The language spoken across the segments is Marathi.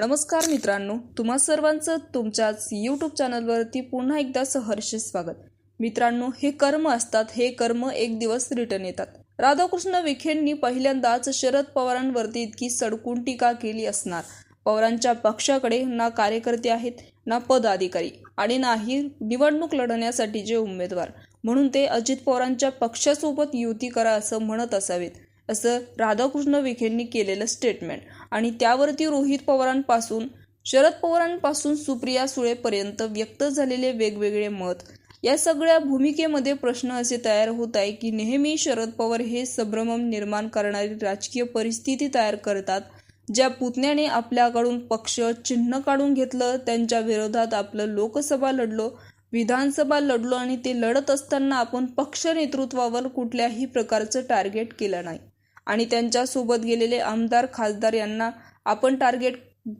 नमस्कार मित्रांनो तुम्हा सर्वांचं तुमच्याच यूट्यूब चॅनलवरती पुन्हा एकदा सहर्ष स्वागत. मित्रांनो हे कर्म असतात हे कर्म एक दिवस रिटर्न येतात. राधाकृष्ण विखेंनी पहिल्यांदाच शरद पवारांवरती इतकी सडकून टीका केली असणार. पवारांच्या पक्षाकडे ना कार्यकर्ते आहेत ना पदाधिकारी आणि नाही निवडणूक लढण्यासाठीचे उमेदवार. म्हणून ते अजित पवारांच्या पक्षासोबत युती करा असं म्हणत असावेत. असं राधाकृष्ण विखेंनी केलेलं स्टेटमेंट आणि त्यावरती रोहित पवारांपासून शरद पवारांपासून सुप्रिया सुळेपर्यंत व्यक्त झालेले वेगवेगळे मत या सगळ्या भूमिकेमध्ये प्रश्न असे तयार होत आहे की नेहमी शरद पवार हे संभ्रम निर्माण करणारी राजकीय परिस्थिती तयार करतात ज्या पुतण्याने आपल्याकडून पक्ष चिन्ह काढून घेतलं त्यांच्या विरोधात आपलं लोकसभा लढलो विधानसभा लढलो आणि ते लढत असताना आपण पक्ष नेतृत्वावर कुठल्याही प्रकारचं टार्गेट केलं नाही. आणि त्यांच्यासोबत गेलेले आमदार खासदार यांना आपण टार्गेट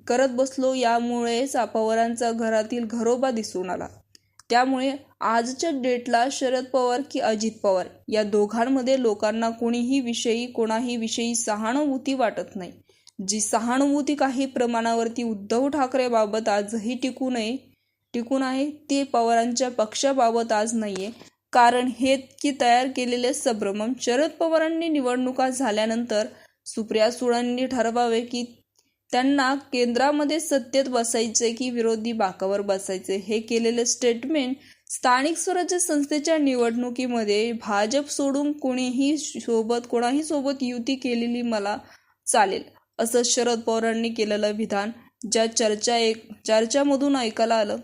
करत बसलो यामुळेच पवारांचा घरातील घरोबा दिसून आला. त्यामुळे आजच्या डेटला शरद पवार की अजित पवार या दोघांमध्ये लोकांना कोणीही विषयी कोणाही विषयी सहानुभूती वाटत नाही. जी सहानुभूती काही प्रमाणावरती उद्धव ठाकरेबाबत आजही टिकू नये टिकून आहे ते पवारांच्या पक्षाबाबत आज नाहीये. कारण हे की तयार केलेले संभ्रमण शरद पवारांनी निवडणुका झाल्यानंतर सुप्रिया सुळांनी ठरवावे की त्यांना केंद्रामध्ये सत्तेत बसायचे की विरोधी बाकावर बसायचे. हे केलेले स्टेटमेंट स्थानिक स्वराज्य संस्थेच्या निवडणुकीमध्ये भाजप सोडून कोणीही सोबत कोणाही सोबत युती केलेली मला चालेल असं शरद पवारांनी केलेलं विधान ज्या चर्चा एक चर्चामधून ऐकायला आलं.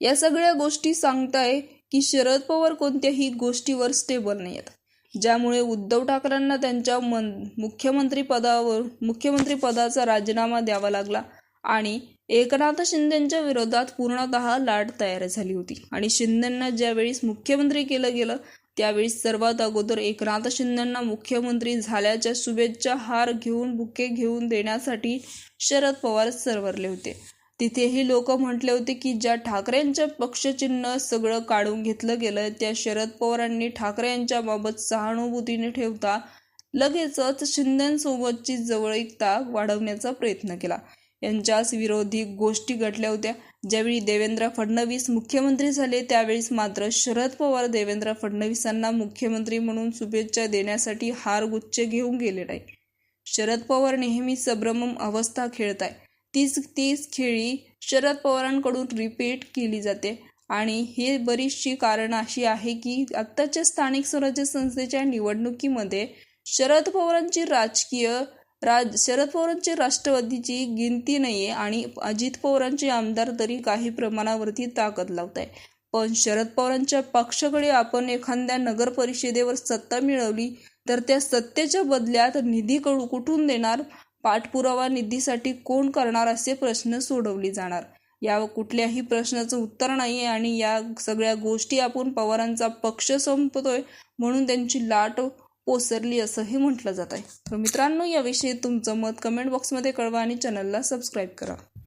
या सगळ्या गोष्टी सांगताय की शरद पवार कोणत्याही गोष्टीवर स्टेबल नाही आहेत ज्यामुळे उद्धव ठाकरेंना त्यांच्या मन मुख्यमंत्री पदावर मुख्यमंत्री पदाचा राजीनामा द्यावा लागला आणि एकनाथ शिंदेच्या विरोधात पूर्णतः लाट तयार झाली होती. आणि शिंदेंना ज्यावेळेस मुख्यमंत्री केलं गेलं त्यावेळी सर्वात अगोदर एकनाथ शिंदेंना मुख्यमंत्री झाल्याच्या शुभेच्छा हार घेऊन बुके घेऊन देण्यासाठी शरद पवार सरवरले होते. तिथेही लोक म्हटले होते की ज्या ठाकरेंच्या पक्षचिन्ह सगळं काढून घेतलं गेलं त्या शरद पवारांनी ठाकरे यांच्याबाबत सहानुभूतीने ठेवता लगेचच शिंदेसोबतची जवळीकता वाढवण्याचा प्रयत्न केला. यांच्याच विरोधी गोष्टी घडल्या होत्या. ज्यावेळी देवेंद्र फडणवीस मुख्यमंत्री झाले त्यावेळेस मात्र शरद पवार देवेंद्र फडणवीसांना मुख्यमंत्री म्हणून शुभेच्छा देण्यासाठी हार गुच्छ घेऊन गेले नाही. शरद पवार नेहमी संभ्रम अवस्था खेळत आहे तीच तीच खेळी शरद पवारांकडून रिपीट केली जाते. आणि हे बरीचशी कारणं अशी आहे की आत्ताच्या स्थानिक स्वराज्य संस्थेच्या निवडणुकीमध्ये शरद पवारांची राजकीय राज शरद पवारांची राष्ट्रवादीची गिनती नाही आहे आणि अजित पवारांचे आमदार तरी काही प्रमाणावरती ताकद लावत आहे पण शरद पवारांच्या पक्षाकडे आपण एखाद्या नगर परिषदेवर सत्ता मिळवली तर त्या सत्तेच्या बदल्यात निधी कुठून देणार? पाठपुरावा निधीसाठी कोण करणार असे प्रश्न सोडवले जाणार. या कुठल्याही प्रश्नाचं उत्तर नाही आहे आणि या सगळ्या गोष्टी आपण पवारांचा पक्ष संपतोय म्हणून त्यांची लाट ओसरली असंही म्हटलं जात आहे तर मित्रांनो याविषयी तुमचं मत कमेंट बॉक्समध्ये कळवा आणि चॅनलला सबस्क्राईब करा.